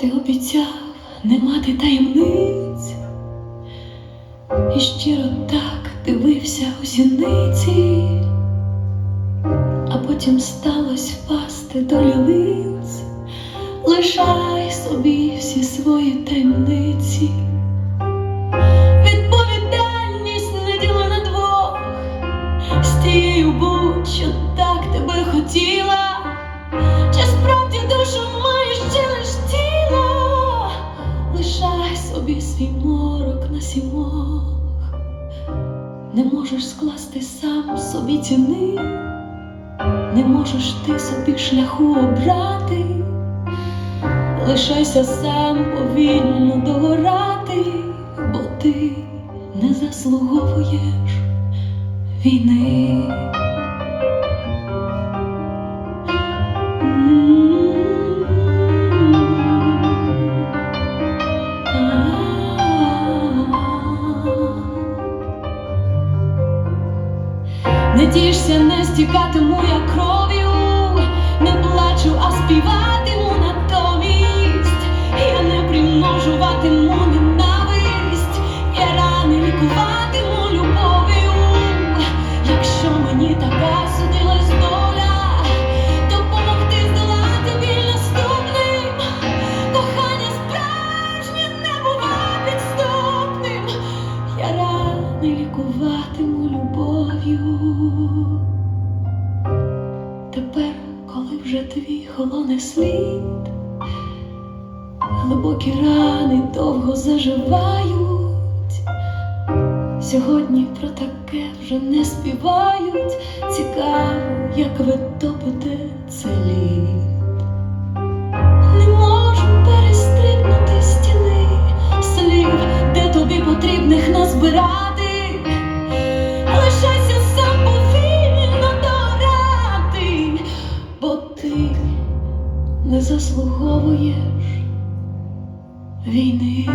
Ти обіцяв не мати таємниць, і щиро так дивився у зіниці, а потім сталося впасти до лілиць. Лишай собі всі свої таємниці. Відповідальність не діло на двох, з тією будь, що так тебе хотіла. Лишай собі свій морок на сімох, не можеш скласти сам собі ціни, не можеш ти собі шляху обрати, лишайся сам повільно догорати, бо ти не заслуговуєш війни. Не тішся, не стікатиму лікуватиму любов'ю. Тепер, коли вже твій холоне слід, глибокі рани довго заживають. Сьогодні про таке вже не співають. Цікаво, як ви топите це лід. Не можу заслуговуєш війни.